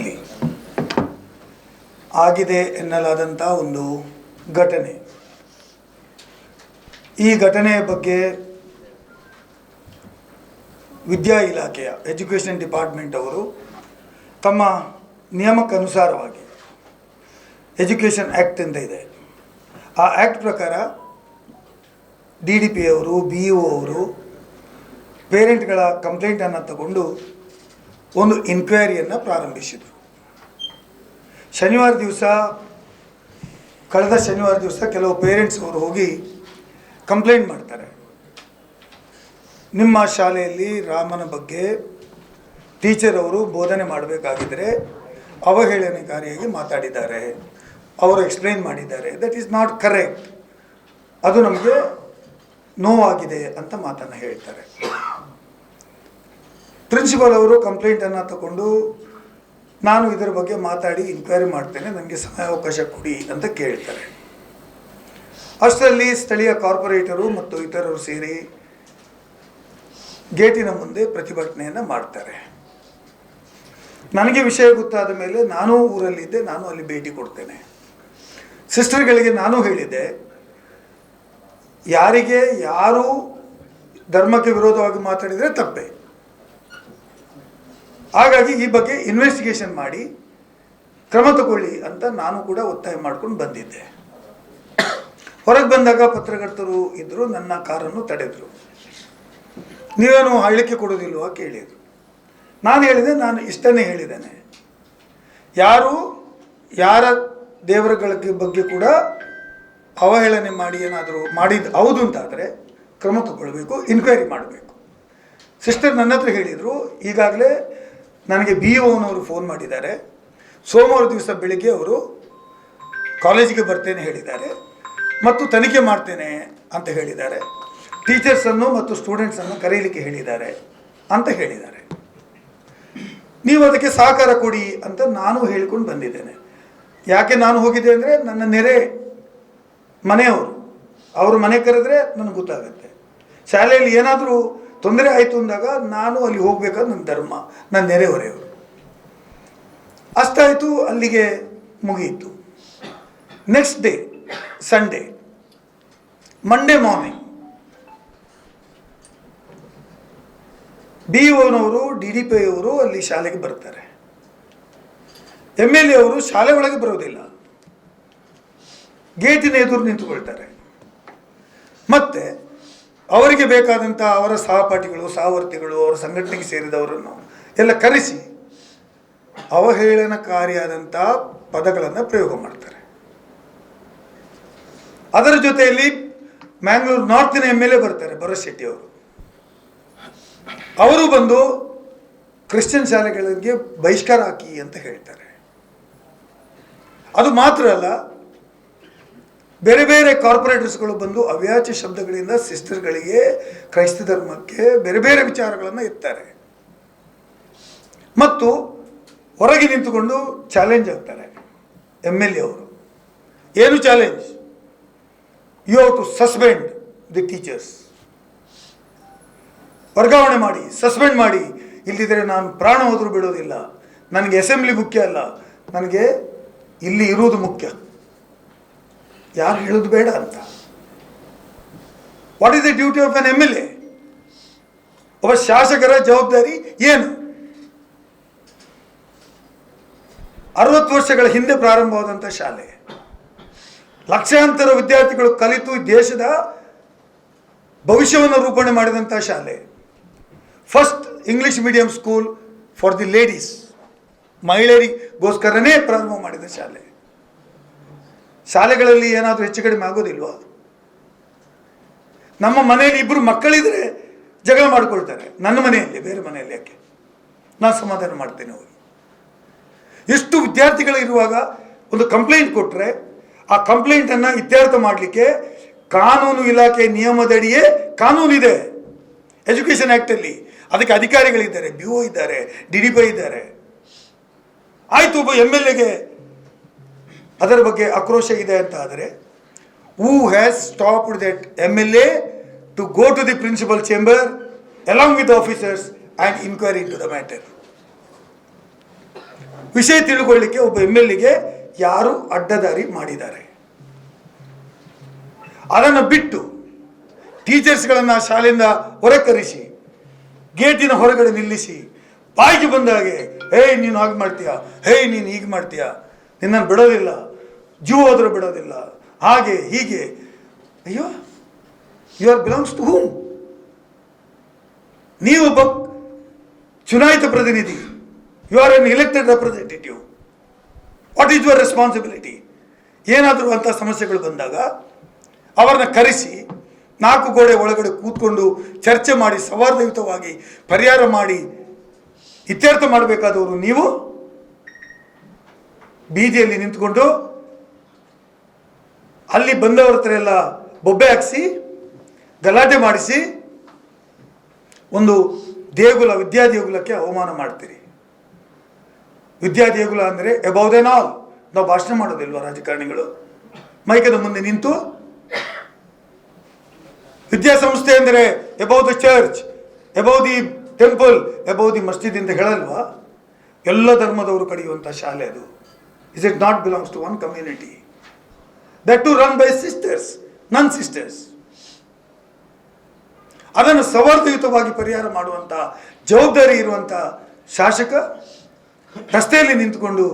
ಸ್ಕೂಲ್ನಲ್ಲಿ ಆಗಿದೆ ಎನ್ನಲಾದಂಥ ಒಂದು ಘಟನೆ. ಈ ಘಟನೆಯ ಬಗ್ಗೆ ವಿದ್ಯಾ ಇಲಾಖೆಯ ಎಜುಕೇಷನ್ ಡಿಪಾರ್ಟ್ಮೆಂಟ್ ಅವರು ತಮ್ಮ ನಿಯಮಕ್ಕನುಸಾರವಾಗಿ ಎಜುಕೇಷನ್ ಆ್ಯಕ್ಟ್ ಅಂತ ಇದೆ. ಆ ಆ್ಯಕ್ಟ್ ಪ್ರಕಾರ ಡಿ ಡಿ ಪಿ ಅವರು, ಬಿ ಇ ಒ ಅವರು ಪೇರೆಂಟ್ಗಳ ಕಂಪ್ಲೇಂಟನ್ನು ತಗೊಂಡು ಒಂದು ಇನ್ಕ್ವೈರಿಯನ್ನು ಪ್ರಾರಂಭಿಸಿದರು. ಶನಿವಾರ ದಿವಸ, ಕಳೆದ ಶನಿವಾರ ದಿವಸ ಕೆಲವು ಪೇರೆಂಟ್ಸ್ ಅವರು ಹೋಗಿ ಕಂಪ್ಲೇಂಟ್ ಮಾಡ್ತಾರೆ. ನಿಮ್ಮ ಶಾಲೆಯಲ್ಲಿ ರಾಮನ ಬಗ್ಗೆ ಟೀಚರ್ ಅವರು ಬೋಧನೆ ಮಾಡಬೇಕಾಗಿದ್ದರೆ ಅವಹೇಳನಕಾರಿಯಾಗಿ ಮಾತಾಡಿದ್ದಾರೆ. ಅವರು ಎಕ್ಸ್ಪ್ಲೈನ್ ಮಾಡಿದ್ದಾರೆ. ದಟ್ ಈಸ್ ನಾಟ್ ಕರೆಕ್ಟ್ ಅದು ನಮಗೆ ನೋವಾಗಿದೆ ಅಂತ ಮಾತನ್ನು ಹೇಳ್ತಾರೆ. ಪ್ರಿನ್ಸಿಪಾಲ್ ಅವರು ಕಂಪ್ಲೇಂಟನ್ನು ತಗೊಂಡು ನಾನು ಇದರ ಬಗ್ಗೆ ಮಾತಾಡಿ ಇನ್ಕ್ವೈರಿ ಮಾಡ್ತೇನೆ ನನಗೆ ಸಮಯಾವಕಾಶ ಕೊಡಿ ಅಂತ ಕೇಳ್ತಾರೆ. ಅಷ್ಟರಲ್ಲಿ ಸ್ಥಳೀಯ ಕಾರ್ಪೊರೇಟರು ಮತ್ತು ಇತರರು ಸೇರಿ ಗೇಟಿನ ಮುಂದೆ ಪ್ರತಿಭಟನೆಯನ್ನು ಮಾಡ್ತಾರೆ. ನನಗೆ ವಿಷಯ ಗೊತ್ತಾದ ಮೇಲೆ ನಾನು ಊರಲ್ಲಿದ್ದೆ, ನಾನು ಅಲ್ಲಿ ಭೇಟಿ ಕೊಡ್ತೇನೆ. ಸಿಸ್ಟರ್ಗಳಿಗೆ ನಾನು ಹೇಳಿದ್ದೆ, ಯಾರಿಗೆ ಯಾರು ಧರ್ಮಕ್ಕೆ ವಿರೋಧವಾಗಿ ಮಾತಾಡಿದರೆ ತಪ್ಪೆ. ಹಾಗಾಗಿ ಈ ಬಗ್ಗೆ ಇನ್ವೆಸ್ಟಿಗೇಷನ್ ಮಾಡಿ ಕ್ರಮ ತಗೊಳ್ಳಿ ಅಂತ ನಾನು ಕೂಡ ಒತ್ತಾಯ ಮಾಡ್ಕೊಂಡು ಬಂದಿದ್ದೆ. ಹೊರಗೆ ಬಂದಾಗ ಪತ್ರಕರ್ತರು ಇದ್ದರು ನನ್ನ ಕಾರನ್ನು ತಡೆದರು. ನೀವೇನು ಹಳ್ಳಿಕೆ ಕೊಡೋದಿಲ್ವಾ ಕೇಳಿದರು. ನಾನು ಹೇಳಿದೆ, ನಾನು ಇಷ್ಟನ್ನೇ ಹೇಳಿದ್ದೇನೆ. ಯಾರು, ಯಾರ ದೇವರುಗಳ ಬಗ್ಗೆ ಕೂಡ ಅವಹೇಳನೆ ಮಾಡಿ ಏನಾದರೂ ಮಾಡಿದ್ದು ಹೌದು ಅಂತಾದರೆ ಕ್ರಮ ತಗೊಳ್ಬೇಕು ಇನ್ಕ್ವೈರಿ ಮಾಡಬೇಕು. ಸಿಸ್ಟರ್ ನನ್ನ ಹತ್ರ ಹೇಳಿದರು, ಈಗಾಗಲೇ ನನಗೆ ಬಿ ಓನವರು ಫೋನ್ ಮಾಡಿದ್ದಾರೆ. ಸೋಮವಾರ ದಿವಸ ಬೆಳಿಗ್ಗೆ ಅವರು ಕಾಲೇಜಿಗೆ ಬರ್ತೇನೆ ಹೇಳಿದ್ದಾರೆ ಮತ್ತು ತನಿಖೆ ಮಾಡ್ತೇನೆ ಅಂತ ಹೇಳಿದ್ದಾರೆ. ಟೀಚರ್ಸನ್ನು ಮತ್ತು ಸ್ಟೂಡೆಂಟ್ಸನ್ನು ಕರೀಲಿಕ್ಕೆ ಹೇಳಿದ್ದಾರೆ ಅಂತ ಹೇಳಿದ್ದಾರೆ. ನೀವು ಅದಕ್ಕೆ ಸಹಕಾರ ಕೊಡಿ ಅಂತ ನಾನು ಹೇಳಿಕೊಂಡು ಬಂದಿದ್ದೇನೆ. ಯಾಕೆ ನಾನು ಹೋಗಿದ್ದೆ ಅಂದರೆ ನನ್ನ ನೆರೆ ಮನೆಯವರು, ಅವರು ಮನೆ ಕರೆದ್ರೆ ನನಗೆ ಗೊತ್ತಾಗುತ್ತೆ. ಶಾಲೆಯಲ್ಲಿ ಏನಾದರೂ ತೊಂದರೆ ಆಯಿತು ಅಂದಾಗ ನಾನು ಅಲ್ಲಿ ಹೋಗ್ಬೇಕಾದ್ರೆ ನನ್ನ ಧರ್ಮ, ನನ್ನ ನೆರೆಹೊರೆಯವರು. ಅಷ್ಟಾಯಿತು ಅಲ್ಲಿಗೆ ಮುಗಿಯಿತು. Next day Sunday Monday morning B ಓನವರು D D P ಅವರು ಅಲ್ಲಿ ಶಾಲೆಗೆ ಬರ್ತಾರೆ. ಎಂ ಎಲ್ ಎ ಅವರು ಶಾಲೆ ಒಳಗೆ ಬರೋದಿಲ್ಲ. ಗೇಟಿನ ಎದುರು ನಿಂತುಕೊಳ್ತಾರೆ. ಮತ್ತೆ ಅವರಿಗೆ ಬೇಕಾದಂಥ ಅವರ ಸಹಪಾಠಿಗಳು, ಸಹವರ್ತಿಗಳು, ಅವರ ಸಂಘಟನೆಗೆ ಸೇರಿದವರನ್ನು ಎಲ್ಲ ಕರೆಸಿ ಅವಹೇಳನಕಾರಿಯಾದಂಥ ಪದಗಳನ್ನು ಪ್ರಯೋಗ ಮಾಡ್ತಾರೆ. ಅದರ ಜೊತೆಯಲ್ಲಿ ಮ್ಯಾಂಗ್ಳೂರು ನಾರ್ತಿನ ಎಂ ಎಲ್ ಎ ಬರ್ತಾರೆ, ಭರತ್ ಶೆಟ್ಟಿ ಅವರು. ಅವರು ಬಂದು ಕ್ರಿಶ್ಚಿಯನ್ ಶಾಲೆಗಳಿಗೆ ಬಹಿಷ್ಕಾರ ಹಾಕಿ ಅಂತ ಹೇಳ್ತಾರೆ. ಅದು ಮಾತ್ರ ಅಲ್ಲ ಬೇರೆ ಬೇರೆ ಕಾರ್ಪೊರೇಟರ್ಸ್ಗಳು ಬಂದು ಅವ್ಯಾಚ ಶಬ್ದಗಳಿಂದ ಸಿಸ್ಟರ್ಗಳಿಗೆ ಕ್ರೈಸ್ತ ಧರ್ಮಕ್ಕೆ ಬೇರೆ ಬೇರೆ ವಿಚಾರಗಳನ್ನು ಇರ್ತಾರೆ ಮತ್ತು ಹೊರಗೆ ನಿಂತುಕೊಂಡು ಚಾಲೆಂಜ್ ಆಗ್ತಾರೆ ಎಂ ಎಲ್ ಎ ಅವರು. ಏನು challenge? You to suspend the teachers. ವರ್ಗಾವಣೆ ಮಾಡಿ, ಸಸ್ಪೆಂಡ್ ಮಾಡಿ. ಇಲ್ಲದಿದ್ದರೆ ನಾನು ಪ್ರಾಣ ಹೋದರೂ ಬಿಡೋದಿಲ್ಲ. ನನಗೆ ಅಸೆಂಬ್ಲಿ ಮುಖ್ಯ ಅಲ್ಲ. ನನಗೆ ಇಲ್ಲಿ ಇರುವುದು ಮುಖ್ಯ. ಯಾರು ಹೇಳೋದು ಬೇಡ ಅಂತ. What is the duty of an M L A ಒಬ್ಬ ಶಾಸಕರ ಜವಾಬ್ದಾರಿ ಏನು? ಅರವತ್ತು ವರ್ಷಗಳ ಹಿಂದೆ ಪ್ರಾರಂಭವಾದಂಥ ಶಾಲೆ. ಲಕ್ಷಾಂತರ ವಿದ್ಯಾರ್ಥಿಗಳು ಕಲಿತು ದೇಶದ ಭವಿಷ್ಯವನ್ನು ರೂಪಣೆ ಮಾಡಿದಂಥ ಶಾಲೆ. First English medium school for the ladies ಮಹಿಳೆಯರಿಗೋಸ್ಕರನೇ ಪ್ರಾರಂಭ ಮಾಡಿದ ಶಾಲೆ. ಶಾಲೆಗಳಲ್ಲಿ ಏನಾದರೂ ಹೆಚ್ಚು ಕಡಿಮೆ ಆಗೋದಿಲ್ವಾ? ನಮ್ಮ ಮನೆಯಲ್ಲಿ ಇಬ್ಬರು ಮಕ್ಕಳಿದ್ರೆ ಜಗಳ ಮಾಡಿಕೊಳ್ತಾರೆ. ನನ್ನ ಮನೆಯಲ್ಲಿ, ಬೇರೆ ಮನೆಯಲ್ಲಿ ಯಾಕೆ? ನಾನು ಸಮಾಧಾನ ಮಾಡ್ತೇನೆ ಹೋಗಿ. ಎಷ್ಟು ವಿದ್ಯಾರ್ಥಿಗಳಿರುವಾಗ ಒಂದು ಕಂಪ್ಲೇಂಟ್ ಕೊಟ್ಟರೆ ಆ ಕಂಪ್ಲೇಂಟನ್ನು ಇತ್ಯರ್ಥ ಮಾಡಲಿಕ್ಕೆ ಕಾನೂನು ಇಲಾಖೆ ನಿಯಮದಡಿಯೇ ಕಾನೂನಿದೆ ಎಜುಕೇಷನ್ ಆ್ಯಕ್ಟಲ್ಲಿ ಅದಕ್ಕೆ ಅಧಿಕಾರಿಗಳಿದ್ದಾರೆ. ಬಿ ಒ ಇದ್ದಾರೆ ಡಿ ಡಿ ಪಿ ಇದ್ದಾರೆ. ಆಯಿತು ಒಬ್ಬ ಎಂ ಎಲ್ ಎಗೆ ಅದರ ಬಗ್ಗೆ ಆಕ್ರೋಶ ಇದೆ ಅಂತ ಆದರೆ who has stopped that M L A to go to the principal chamber along with officers and inquiry into the matter ವಿಷಯ ತಿಳ್ಕೊಳ್ಳಿಕ್ಕೆ ಒಬ್ಬ ಎಂ ಎಲ್ ಎಗೆ ಯಾರು ಅಡ್ಡದಾರಿ ಮಾಡಿದ್ದಾರೆ? ಅದನ್ನು ಬಿಟ್ಟು ಟೀಚರ್ಸ್ಗಳನ್ನು ಶಾಲೆಯಿಂದ ಹೊರಕರಿಸಿ, ಗೇಟಿನ ಹೊರಗಡೆ ನಿಲ್ಲಿಸಿ, ಬಾಯಿಗೆ ಬಂದಾಗೆ ಹೇಯ್ ನೀನು ಹಾಗೆ ಮಾಡ್ತೀಯಾ? ಹೇಯ್ ನೀನು ಹೀಗೆ ಮಾಡ್ತೀಯಾ? ನಿನ್ನನ್ನು ಬಿಡೋದಿಲ್ಲ. ಜೀವ ಹೋದ್ರೆ ಬಿಡೋದಿಲ್ಲ. ಹಾಗೆ, ಹೀಗೆ. ಅಯ್ಯೋ you are belongs to whom ನೀವು ಒಬ್ಬ ಚುನಾಯಿತ ಪ್ರತಿನಿಧಿ. You are an elected representative what is your responsibility ಏನಾದರೂ ಅಂಥ ಸಮಸ್ಯೆಗಳು ಬಂದಾಗ ಅವರನ್ನ ಕರೆಸಿ, ನಾಲ್ಕು ಗೋಡೆ ಒಳಗಡೆ ಕೂತ್ಕೊಂಡು ಚರ್ಚೆ ಮಾಡಿ, ಸೌಹಾರ್ದಯುತವಾಗಿ ಪರಿಹಾರ ಮಾಡಿ, ಇತ್ಯರ್ಥ ಮಾಡಬೇಕಾದವರು ನೀವು. ಬೀದಿಯಲ್ಲಿ ನಿಂತ್ಕೊಂಡು ಅಲ್ಲಿ ಬಂದವರ ಹತ್ರ ಎಲ್ಲ ಬೊಬ್ಬೆ ಹಾಕಿಸಿ, ಗಲಾಟೆ ಮಾಡಿಸಿ, ಒಂದು ದೇಗುಲ, ವಿದ್ಯಾ ದೇಗುಲಕ್ಕೆ ಅವಮಾನ ಮಾಡ್ತೀರಿ. ವಿದ್ಯಾ ದೇಗುಲ ಅಂದರೆ ಎಬೌವ್ ದೆನ್ ಆಲ್ ನಾವು ಭಾಷಣ ಮಾಡೋದಿಲ್ವಾ ರಾಜಕಾರಣಿಗಳು? ಮೈಕದ ಮುಂದೆ ನಿಂತು, ವಿದ್ಯಾಸಂಸ್ಥೆ ಅಂದರೆ above the church above the temple above the masjid ಅಂತ ಹೇಳಲ್ವಾ? ಎಲ್ಲ ಧರ್ಮದವರು ಕಡಿಯುವಂಥ ಶಾಲೆ ಅದು. Is it not belongs to one community that to run by sisters nun sisters ಅದನ್ನು ಸೌಹಾರ್ದಯುತವಾಗಿ ಪರಿಹಾರ ಮಾಡುವಂಥ ಜವಾಬ್ದಾರಿ ಇರುವಂಥ ಶಾಸಕ ರಸ್ತೆಯಲ್ಲಿ ನಿಂತುಕೊಂಡು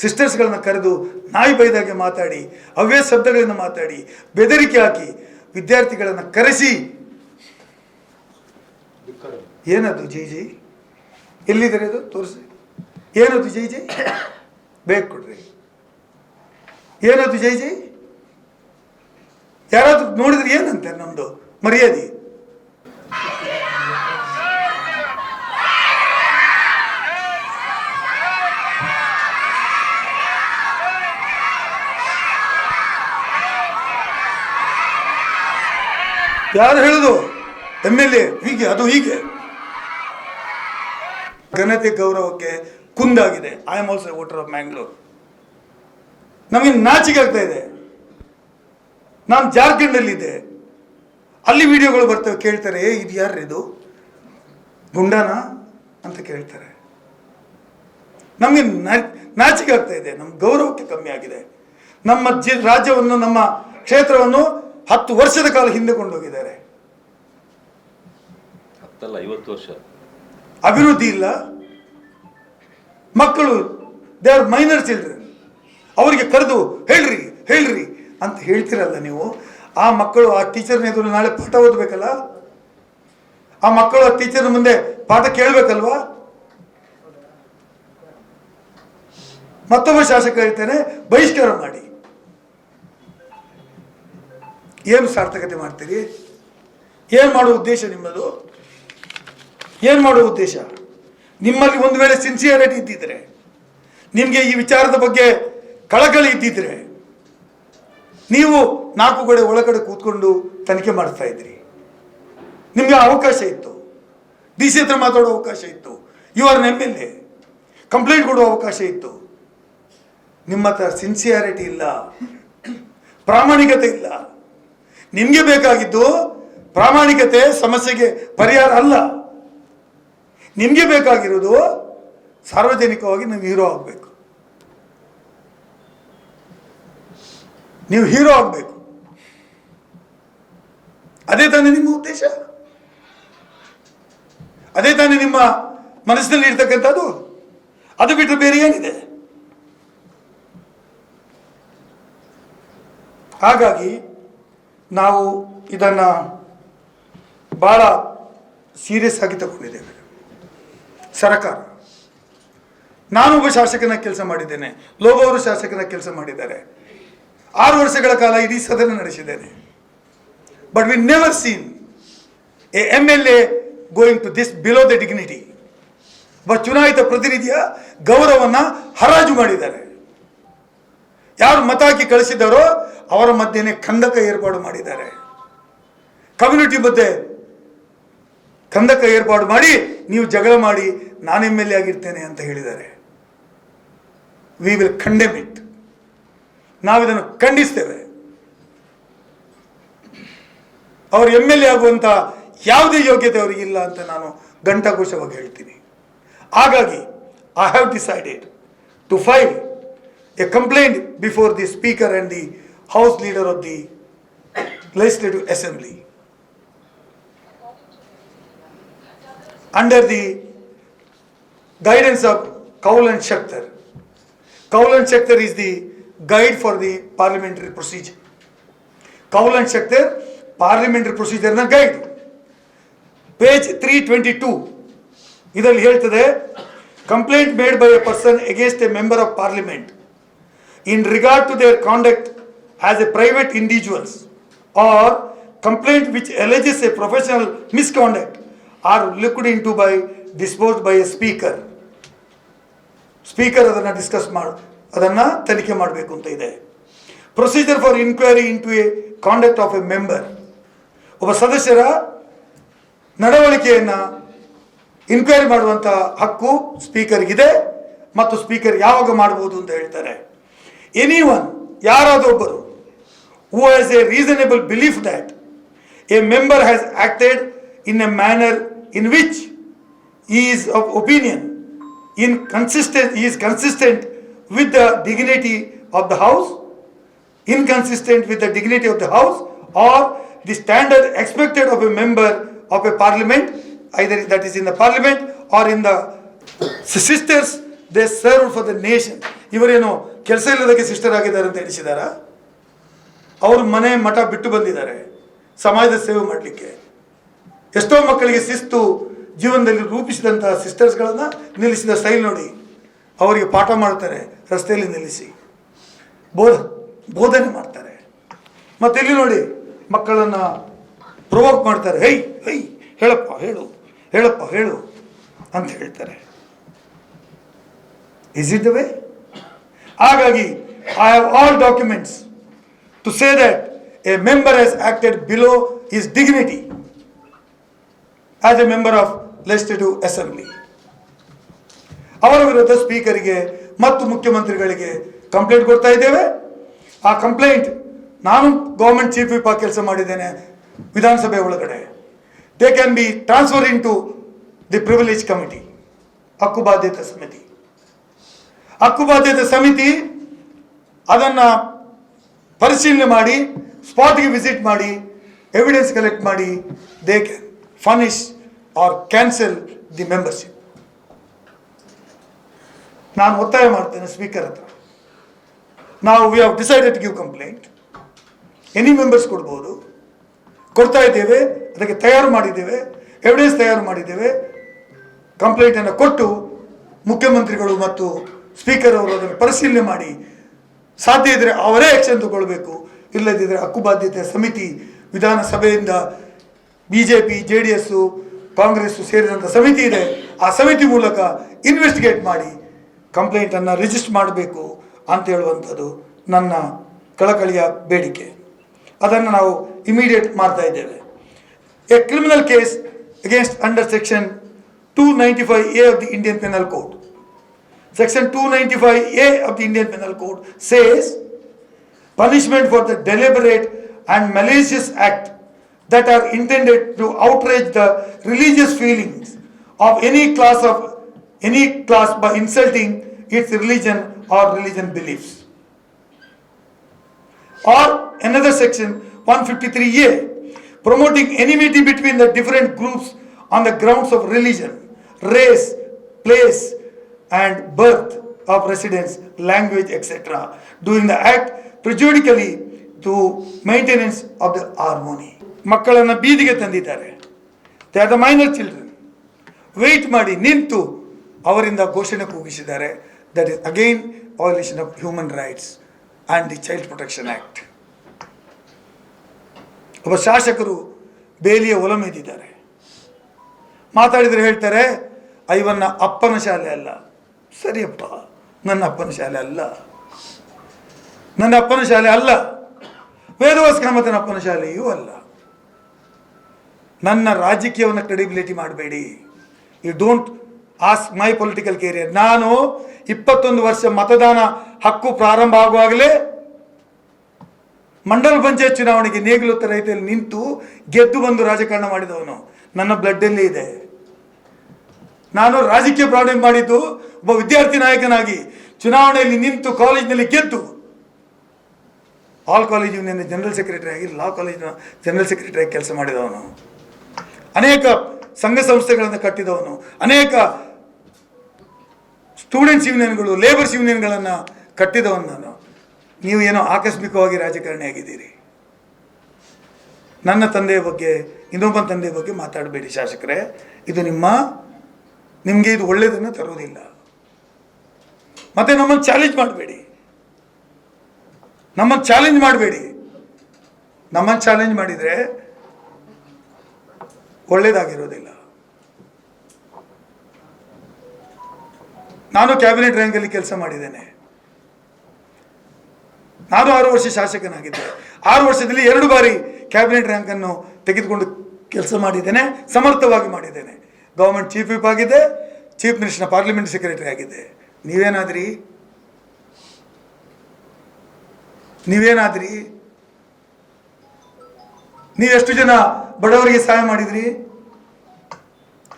ಸಿಸ್ಟರ್ಸ್ಗಳನ್ನ ಕರೆದು ನಾಯಿ ಬೈದಾಗೆ ಮಾತಾಡಿ ಅವೇ ಶಬ್ದಗಳನ್ನು ಮಾತಾಡಿ, ಬೆದರಿಕೆ ಹಾಕಿ ವಿದ್ಯಾರ್ಥಿಗಳನ್ನು ಕರೆಸಿ. ಏನದು ಜೈ ಜೈ? ಎಲ್ಲಿದ್ದಾರೆ ಅದು? ತೋರಿಸಿ. ಏನದು ಜೈ ಜೈ? ಬೇಕು ಕೊಡ್ರಿ. ಏನದು ಜೈ ಜೈ? ಯಾರಾದ್ರೂ ನೋಡಿದ್ರೆ ಏನಂತೆ ನಮ್ದು ಮರ್ಯಾದೆ? ಯಾರು ಹೇಳುದು? ಎಂ ಎಲ್ ಎ, ಹೀಗೆ, ಅದು ಹೀಗೆ. ಘನತೆ ಗೌರವಕ್ಕೆ ಕುಂದಾಗಿದೆ. I am also voter of Mangalore ನಮಗೆ ನಾಚಿಕೆ ಆಗ್ತಾ ಇದೆ. ನಾನು ಜಾರ್ಖಂಡಲ್ಲಿದ್ದೆ. ಅಲ್ಲಿ ವಿಡಿಯೋಗಳು ಬರ್ತವೆ ಕೇಳ್ತಾರೆ "ಏ, ಇದು ಯಾರು ಇದು? ಗುಂಡಾನ? ಅಂತ ಕೇಳ್ತಾರೆ. ನಮಗೆ ನಾಚಿಕೆ ಆಗ್ತಾ ಇದೆ ನಮ್ಮ ಗೌರವಕ್ಕೆ ಕಮ್ಮಿ ಆಗಿದೆ. ನಮ್ಮ ಜಿ ರಾಜ್ಯವನ್ನು ನಮ್ಮ ಕ್ಷೇತ್ರವನ್ನು ಹತ್ತು ವರ್ಷದ ಕಾಲ ಹಿಂದೆ ಕೊಂಡೋಗಿದ್ದಾರೆ. ವರ್ಷ. ಅಭಿವೃದ್ಧಿ ಇಲ್ಲ. ಮಕ್ಕಳು ದೇ ಆರ್ ಮೈನರ್ ಚಿಲ್ಡ್ರನ್. ಅವರಿಗೆ ಕರೆದು ಹೇಳ್ರಿ ಹೇಳ್ರಿ ಅಂತ ಹೇಳ್ತಿರಲ್ಲ ನೀವು? ಆ ಮಕ್ಕಳು, ಆ ಟೀಚರ್ನ ಎದುರು ನಾಳೆ ಪಾಠ ಓದಬೇಕಲ್ಲ? ಆ ಮಕ್ಕಳು, ಆ ಟೀಚರ್ ಮುಂದೆ ಪಾಠ ಕೇಳಬೇಕಲ್ವಾ? ಮತ್ತೊಬ್ಬ ಶಾಸಕ ಹೇಳ್ತಾನೆ, ಬಹಿಷ್ಕಾರ ಮಾಡಿ. ಏನು ಸಾರ್ಥಕತೆ ಮಾಡ್ತೀರಿ? ಏನು ಮಾಡುವ ಉದ್ದೇಶ ನಿಮ್ಮದು? ಏನು ಮಾಡುವ ಉದ್ದೇಶ? ನಿಮ್ಮಲ್ಲಿ ಒಂದು ವೇಳೆ ಸಿನ್ಸಿಯರಿಟಿ ಇದ್ದಿದ್ರೆ, ನಿಮಗೆ ಈ ವಿಚಾರದ ಬಗ್ಗೆ ಕಳಕಳಿ ಇದ್ದಿದ್ರೆ ನೀವು ನಾಲ್ಕು ಕಡೆ ಒಳಗಡೆ ಕೂತ್ಕೊಂಡು ತನಿಖೆ ಮಾಡ್ತಾ ಇದ್ರಿ ನಿಮಗೆ ಅವಕಾಶ ಇತ್ತು. ಡಿ ಸಿ ಹತ್ರ ಮಾತಾಡೋ ಅವಕಾಶ ಇತ್ತು. You are M L A. Complaint ಕೊಡೋ ಅವಕಾಶ ಇತ್ತು. ನಿಮ್ಮ ಹತ್ರ ಸಿನ್ಸಿಯಾರಿಟಿ ಇಲ್ಲ. ಪ್ರಾಮಾಣಿಕತೆ ಇಲ್ಲ. ನಿಮಗೆ ಬೇಕಾಗಿದ್ದು ಪ್ರಾಮಾಣಿಕತೆ ಸಮಸ್ಯೆಗೆ ಪರಿಹಾರ ಅಲ್ಲ. ನಿಮಗೆ ಬೇಕಾಗಿರೋದು ಸಾರ್ವಜನಿಕವಾಗಿ ನೀವು ಹೀರೋ ಆಗಬೇಕು. ನೀವು ಹೀರೋ ಆಗಬೇಕು. ಅದೇ ತಾನೇ ನಿಮ್ಮ ಉದ್ದೇಶ? ಅದೇ ತಾನೇ ನಿಮ್ಮ ಮನಸ್ಸಿನಲ್ಲಿ ಇರ್ತಕ್ಕಂಥದ್ದು? ಅದು ಬಿಟ್ಟರೆ ಬೇರೆ ಏನಿದೆ? ಹಾಗಾಗಿ ನಾವು ಇದನ್ನು ಭಾಳ ಸೀರಿಯಸ್ ಆಗಿ ತಗೊಂಡಿದ್ದೇವೆ. ಸರಕಾರ. ನಾನೊಬ್ಬ ಶಾಸಕನ ಕೆಲಸ ಮಾಡಿದ್ದೇನೆ. ಲೋಬ ಅವರು ಶಾಸಕನ ಕೆಲಸ ಮಾಡಿದ್ದಾರೆ. ಆರು ವರ್ಷಗಳ ಕಾಲ ಇಡೀ ಸದನ ನಡೆಸಿದ್ದೇನೆ. But we never seen a M L A going to this below the dignity but ಚುನಾಯಿತ ಪ್ರತಿನಿಧಿಯ ಗೌರವವನ್ನು ಹರಾಜು ಮಾಡಿದ್ದಾರೆ. ಯಾರು ಮತ ಹಾಕಿ ಕಳಿಸಿದ್ದಾರೋ ಅವರ ಮಧ್ಯೆನೇ ಕಂದಕ ಏರ್ಪಾಡು ಮಾಡಿದ್ದಾರೆ. ಕಮ್ಯುನಿಟಿ ಮಧ್ಯೆ ಕಂದಕ ಏರ್ಪಾಡು ಮಾಡಿ ನೀವು ಜಗಳ ಮಾಡಿ ನಾನು ಎಂ ಎಲ್ ಎ ಆಗಿರ್ತೇನೆ ಅಂತ ಹೇಳಿದ್ದಾರೆ. ವಿ ವಿಲ್ ಕಂಡೆಮ್ ಇಟ್ ನಾವಿದನ್ನು ಖಂಡಿಸ್ತೇವೆ. ಅವರು ಎಂ ಎಲ್ ಎ ಆಗುವಂತ ಯಾವುದೇ ಯೋಗ್ಯತೆ ಅವರಿಗೆ ಇಲ್ಲ ಅಂತ ನಾನು ಘಂಟಾಘೋಷವಾಗಿ ಹೇಳ್ತೀನಿ. ಹಾಗಾಗಿ I have decided to file a complaint before the speaker and the house leader of the legislative assembly under the guidance of Kaul and Shakdher Kaul and Shakdher is the guide for the parliamentary procedure. Kaul and Shakhtar, parliamentary procedure ನ guide page three twenty two ಇದರಲ್ಲಿ ಹೇಳ್ತದೆ complaint made by a person against a member of parliament in regard to their conduct as a private individuals or complaint which alleges a professional misconduct or liquid in to by disposed by a speaker speaker ಅದನ್ನು discuss ಮಾಡಿ. ಅದನ್ನು ತನಿಖೆ ಮಾಡಬೇಕು ಅಂತ ಇದೆ. Procedure for inquiry into a conduct of a member ಒಬ್ಬ ಸದಸ್ಯರ ನಡವಳಿಕೆಯನ್ನು ಇನ್ಕ್ವೈರಿ ಮಾಡುವಂಥ ಹಕ್ಕು ಸ್ಪೀಕರ್ಗಿದೆ ಮತ್ತು ಸ್ಪೀಕರ್ ಯಾವಾಗ ಮಾಡಬಹುದು ಅಂತ ಹೇಳ್ತಾರೆ. Any one ಯಾರಾದೊಬ್ಬರು who has a reasonable belief that a member has acted in a manner in which is of opinion inconsistent is consistent with the dignity of the house inconsistent with the dignity of the house or the standard expected of a member of a parliament either that is in the parliament or in the sisters they serve for the nation ಇವರೇನು ಕೆಲಸ ಇಲ್ಲದಕ್ಕೆ sister ಆಗಿದ್ದಾರೆ ಅಂತ ಎಣಿಸಿದಾರ ಅವರು ಮನೆ ಮಠ ಬಿಟ್ಟು ಬಂದಿದ್ದಾರೆ ಸಮಾಜದ ಸೇವೆ ಮಾಡಲಿಕ್ಕೆ ಎಷ್ಟೋ ಮಕ್ಕಳಿಗೆ ಶಿಸ್ತು ಜೀವನದಲ್ಲಿ ರೂಪಿಸಿದಂತಹ ಸಿಸ್ಟರ್ಸ್ಗಳನ್ನು ನಿಲ್ಲಿಸಿದ ಸ್ಟೈಲ್ ನೋಡಿ ಅವರಿಗೆ ಪಾಠ ಮಾಡ್ತಾರೆ ರಸ್ತೆಯಲ್ಲಿ ನಿಲ್ಲಿಸಿ. ಬೋಧ ಬೋಧನೆ ಮಾಡ್ತಾರೆ. ಮತ್ತೆ ಇಲ್ಲಿ ನೋಡಿ ಮಕ್ಕಳನ್ನು ಪ್ರೊವೋಕ್ ಮಾಡ್ತಾರೆ. ಹೈ ಹೈ ಹೇಳಪ್ಪ, ಹೇಳು ಹೇಳಪ್ಪ, ಹೇಳು ಅಂತ ಹೇಳ್ತಾರೆ. ಇಸ್ ಇಟ್ ದ ವೇ ಹಾಗಾಗಿ I have all documents to say that a member has acted below his dignity as a member of legislative assembly ಅವರ ವಿರುದ್ಧ ಸ್ಪೀಕರಿಗೆ ಮತ್ತು ಮುಖ್ಯಮಂತ್ರಿಗಳಿಗೆ ಕಂಪ್ಲೇಂಟ್ ಕೊಡ್ತಾ ಇದ್ದೇವೆ. ಆ ಕಂಪ್ಲೇಂಟ್ ನಾನು ಗೌರ್ಮೆಂಟ್ ಚೀಫ್ ವಿಪ್ ಕೆಲಸ ಮಾಡಿದ್ದೇನೆ ವಿಧಾನಸಭೆ ಒಳಗಡೆ. They can be transfer into the privilege committee ಹಕ್ಕು ಬಾಧ್ಯತೆ ಸಮಿತಿ. ಹಕ್ಕು ಬಾಧ್ಯತೆ ಸಮಿತಿ ಅದನ್ನು ಪರಿಶೀಲನೆ ಮಾಡಿ ಸ್ಪಾಟ್ಗೆ ವಿಸಿಟ್ ಮಾಡಿ ಎವಿಡೆನ್ಸ್ ಕಲೆಕ್ಟ್ ಮಾಡಿ they can punish or cancel the membership ನಾನು ಒತ್ತಾಯ ಮಾಡ್ತೇನೆ ಸ್ಪೀಕರ್ ಹತ್ರ. ನಾವು we have decided give complaint any members ಕೊಡ್ಬೋದು. ಕೊಡ್ತಾ ಇದ್ದೇವೆ, ಅದಕ್ಕೆ ತಯಾರು ಮಾಡಿದ್ದೇವೆ ಎವಿಡೆನ್ಸ್ ತಯಾರು ಮಾಡಿದ್ದೇವೆ. ಕಂಪ್ಲೇಂಟನ್ನು ಕೊಟ್ಟು ಮುಖ್ಯಮಂತ್ರಿಗಳು ಮತ್ತು ಸ್ಪೀಕರ್ ಅವರು ಅದನ್ನು ಪರಿಶೀಲನೆ ಮಾಡಿ. ಸಾಧ್ಯ ಇದ್ದರೆ ಅವರೇ ಆ್ಯಕ್ಷನ್ ತಗೊಳ್ಬೇಕು. ಇಲ್ಲದಿದ್ದರೆ ಹಕ್ಕು ಬಾಧ್ಯತೆ ಸಮಿತಿ, ವಿಧಾನಸಭೆಯಿಂದ B J P J D S Congress ಸೇರಿದಂಥ ಸಮಿತಿ ಇದೆ. ಆ ಸಮಿತಿ ಮೂಲಕ ಇನ್ವೆಸ್ಟಿಗೇಟ್ ಮಾಡಿ. ಕಂಪ್ಲೇಂಟನ್ನು ರಿಜಿಸ್ಟರ್ ಮಾಡಬೇಕು ಅಂತ ಹೇಳುವಂಥದ್ದು ನನ್ನ ಕಳಕಳಿಯ ಬೇಡಿಕೆ. ಅದನ್ನು ನಾವು ಇಮಿಡಿಯೇಟ್ ಮಾಡ್ತಾ ಇದ್ದೇವೆ. A criminal case against under section two ninety five A of the Indian penal code section two ninety five A of the Indian penal code says punishment for the deliberate and malicious act that are intended to outrage the religious feelings of any class of any class by insulting its religion or religion beliefs. Or another section 153A promoting enmity between the different groups on the grounds of religion, race, place, and birth of residence, language, etc. Doing the act prejudicially to maintenance of the harmony. ಮಕ್ಕಳನ್ನು ಬೀದಿಗೆ ತಂದಿದ್ದಾರೆ they are the minor children wait ಮಾಡಿ ನಿಂತು ಅವರಿಂದ ಘೋಷಣೆ ಕೂಗಿಸಿದ್ದಾರೆ. That is again violation of human rights and the child protection act ಒಬ್ಬ ಶಾಸಕರು ಬೇಲಿಯ ಒಲಮೆದಿದ್ದಾರೆ ಮಾತಾಡಿದರೆ ಹೇಳ್ತಾರೆ ಐವನ್ನ ಅಪ್ಪನ ಶಾಲೆ ಅಲ್ಲ. ಸರಿಯಪ್ಪ, ನನ್ನ ಅಪ್ಪನ ಶಾಲೆ ಅಲ್ಲ. ನನ್ನ ಅಪ್ಪನ ಶಾಲೆ ಅಲ್ಲ. ವೇದವಾಸ್ ಕಾಮತನ ಅಪ್ಪನ ಶಾಲೆಯೂ ಅಲ್ಲ. ನನ್ನ ರಾಜಕೀಯವನ್ನು ಕ್ರೆಡಿಬಿಲಿಟಿ ಮಾಡಬೇಡಿ. You don't as my political career ನಾನು ಇಪ್ಪತ್ತೊಂದು ವರ್ಷ ಮತದಾನ ಹಕ್ಕು ಪ್ರಾರಂಭ ಆಗುವಾಗಲೇ ಮಂಡಲ ಪಂಚಾಯತ್ ಚುನಾವಣೆಗೆ ನೇಗಿಲುತ್ತ ರೈತರಲ್ಲಿ ನಿಂತು ಗೆದ್ದು ಬಂದು ರಾಜಕಾರಣ ಮಾಡಿದವನು. ನನ್ನ ಬ್ಲಡ್ಡಲ್ಲಿ ಇದೆ. ನಾನು ರಾಜಕೀಯ ಪ್ರಾಬ್ಲಮ್ ಮಾಡಿದ್ದು ಒಬ್ಬ ವಿದ್ಯಾರ್ಥಿ ನಾಯಕನಾಗಿ ಚುನಾವಣೆಯಲ್ಲಿ ನಿಂತು ಕಾಲೇಜಿನಲ್ಲಿ ಗೆದ್ದು all college union general secretary ಆಗಿ ಲಾ ಕಾಲೇಜಿನ ಜನರಲ್ ಸೆಕ್ರೆಟರಿ ಆಗಿ ಕೆಲಸ ಮಾಡಿದವನು. ಅನೇಕ ಸಂಘ ಸಂಸ್ಥೆಗಳನ್ನು ಕಟ್ಟಿದವನು. ಅನೇಕ ಸ್ಟೂಡೆಂಟ್ಸ್ ಯೂನಿಯನ್ಗಳು ಲೇಬರ್ಸ್ ಯೂನಿಯನ್ಗಳನ್ನು ಕಟ್ಟಿದವನು ನಾನು. ನೀವು ಏನೋ ಆಕಸ್ಮಿಕವಾಗಿ ರಾಜಕಾರಣಿ ಆಗಿದ್ದೀರಿ. ನನ್ನ ತಂದೆಯ ಬಗ್ಗೆ ಇನ್ನೊಬ್ಬ ತಂದೆಯ ಬಗ್ಗೆ ಮಾತಾಡಬೇಡಿ ಶಾಸಕರೇ. ಇದು ನಿಮ್ಮ, ನಿಮಗೆ ಇದು ಒಳ್ಳೆಯದನ್ನು ತರುವುದಿಲ್ಲ. ಮತ್ತೆ ನಮ್ಮನ್ನು ಚಾಲೆಂಜ್ ಮಾಡಬೇಡಿ. ನಮ್ಮನ್ನು ಚಾಲೆಂಜ್ ಮಾಡಬೇಡಿ. ನಮ್ಮನ್ನು ಚಾಲೆಂಜ್ ಮಾಡಿದರೆ ಒಳ್ಳೇದಾಗಿರೋದಿಲ್ಲ. ನಾನು ಕ್ಯಾಬಿನೆಟ್ ರ್ಯಾಂಕಲ್ಲಿ ಕೆಲಸ ಮಾಡಿದ್ದೇನೆ. ನಾನು ಆರು ವರ್ಷ ಶಾಸಕನಾಗಿದ್ದೆ. ಆರು ವರ್ಷದಲ್ಲಿ ಎರಡು ಬಾರಿ ಕ್ಯಾಬಿನೆಟ್ ರ್ಯಾಂಕನ್ನು ತೆಗೆದುಕೊಂಡು ಕೆಲಸ ಮಾಡಿದ್ದೇನೆ, ಸಮರ್ಥವಾಗಿ ಮಾಡಿದ್ದೇನೆ. ಗೌರ್ಮೆಂಟ್ ಚೀಫ್ ವಿಪ್ ಆಗಿದೆ ಚೀಫ್ ಮಿನಿಸ್ಟರ್ನ ಪಾರ್ಲಿಮೆಂಟ್ ಸೆಕ್ರೆಟರಿ ಆಗಿದೆ ನೀವೇನಾದ್ರಿ? ನೀವೇನಾದ್ರಿ? ನೀವೆಷ್ಟು ಜನ ಬಡವರಿಗೆ ಸಹಾಯ ಮಾಡಿದ್ರಿ?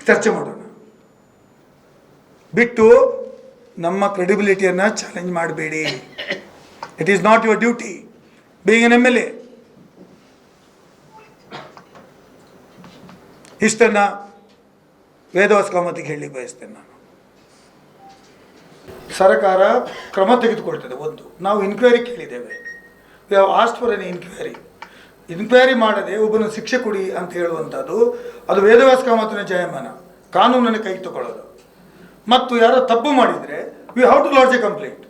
ಚರ್ಚೆ ಮಾಡೋಣ. ಬಿಟ್ಟು ನಮ್ಮ ಕ್ರೆಡಿಬಿಲಿಟಿಯನ್ನು ಚಾಲೆಂಜ್ ಮಾಡಬೇಡಿ. It is not your duty being an M L A ಇಷ್ಟನ್ನ ವೇದವಾಸ ಕಾಮತಿಗೆ ಹೇಳಲಿಕ್ಕೆ ಬಯಸ್ತೇನೆ ನಾನು. ಸರ್ಕಾರ ಕ್ರಮ ತೆಗೆದುಕೊಳ್ತದೆ, ಒಂದು. ನಾವು ಇನ್ಕ್ವೈರಿ ಕೇಳಿದ್ದೇವೆ. We have asked for an inquiry inquiry ಮಾಡದೆ ಒಬ್ಬನ ಶಿಕ್ಷೆ ಕೊಡಿ ಅಂತ ಹೇಳುವಂಥದ್ದು, ಅದು ವೇದವ್ಯಾಸ ಜಯಮಾನ. ಕಾನೂನನ್ನು ಕೈ ತಗೊಳ್ಳೋದು. ಮತ್ತು ಯಾರೋ ತಪ್ಪು ಮಾಡಿದರೆ we how to lodge a complaint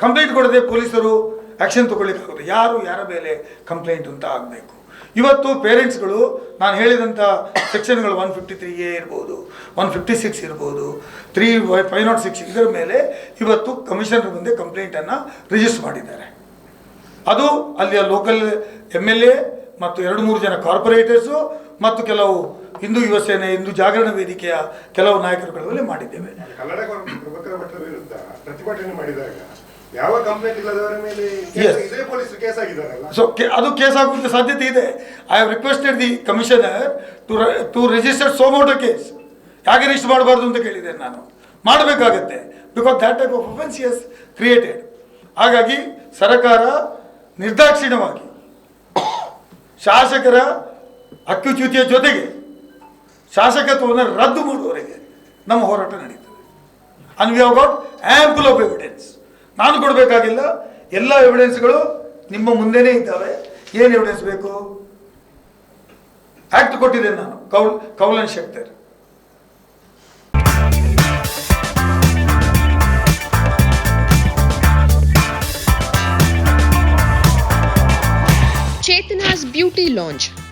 complaint ಕೊಡದೆ ಪೊಲೀಸರು ಆ್ಯಕ್ಷನ್ ತಗೊಳ್ಳಿಕ್ಕಾಗೋದು. ಯಾರು ಯಾರ ಮೇಲೆ ಕಂಪ್ಲೇಂಟ್ ಅಂತ ಆಗಬೇಕು. ಇವತ್ತು ಪೇರೆಂಟ್ಸ್ಗಳು, ನಾನು ಹೇಳಿದಂಥ ಸೆಕ್ಷನ್ಗಳು ಒನ್ ಫಿಫ್ಟಿ ತ್ರೀ ಎ ಇರ್ಬೋದು ಒನ್ ಫಿಫ್ಟಿ ಸಿಕ್ಸ್ ಇರ್ಬೋದು ತ್ರೀ ಫೈವ್ ನಾಟ್ ಸಿಕ್ಸ್ ಇದರ ಮೇಲೆ ಇವತ್ತು ಕಮಿಷನರ್ ಮುಂದೆ ಕಂಪ್ಲೇಂಟನ್ನು ರಿಜಿಸ್ಟರ್ ಮಾಡಿದ್ದಾರೆ. ಅದು ಅಲ್ಲಿಯ ಲೋಕಲ್ ಎಂ ಎಲ್ ಎ ಮತ್ತು ಎರಡು ಮೂರು ಜನ ಕಾರ್ಪೊರೇಟರ್ಸು ಮತ್ತು ಕೆಲವು ಹಿಂದೂ ಯುವಸೇನೆ ಹಿಂದೂ ಜಾಗರಣ ವೇದಿಕೆಯ ಕೆಲವು ನಾಯಕರುಗಳಲ್ಲಿ ಮಾಡಿದ್ದೇವೆ. ಸೊ ಅದು ಕೇಸ್ ಆಗುವಂಥ ಸಾಧ್ಯತೆ ಇದೆ. I have requested the commissioner to to register suo motu case ಯಾಕೆ ರಿಜಿಸ್ಟರ್ ಮಾಡಬಾರ್ದು ಅಂತ ಕೇಳಿದ್ದೇನೆ ನಾನು. ಮಾಡಬೇಕಾಗತ್ತೆ. Because that type of offence is created ಹಾಗಾಗಿ ಸರ್ಕಾರ ನಿರ್ದಾಕ್ಷಿಣ್ಯವಾಗಿ ಶಾಸಕರ ಅಕ್ಕುಚ್ಯುತಿಯ ಜೊತೆಗೆ ಶಾಸಕತ್ವವನ್ನು ರದ್ದು ಮಾಡುವವರೆಗೆ ನಮ್ಮ ಹೋರಾಟ ನಡೀತದೆ. And we have got ample of evidence ನಾನು ಕೊಡಬೇಕಾಗಿಲ್ಲ, ಎಲ್ಲ ಎವಿಡೆನ್ಸ್ಗಳು ನಿಮ್ಮ ಮುಂದೆನೇ ಇದ್ದಾವೆ. ಏನು ಎವಿಡೆನ್ಸ್ ಬೇಕು? ಆ್ಯಕ್ಟ್ ಕೊಟ್ಟಿದ್ದೇನೆ ನಾನು, ಕೌಲ್, ಕೌಲನ್ ಶಕ್ತರ್ ಚೇತನಾಸ್ ಬ್ಯೂಟಿ ಲಾಂಜ್.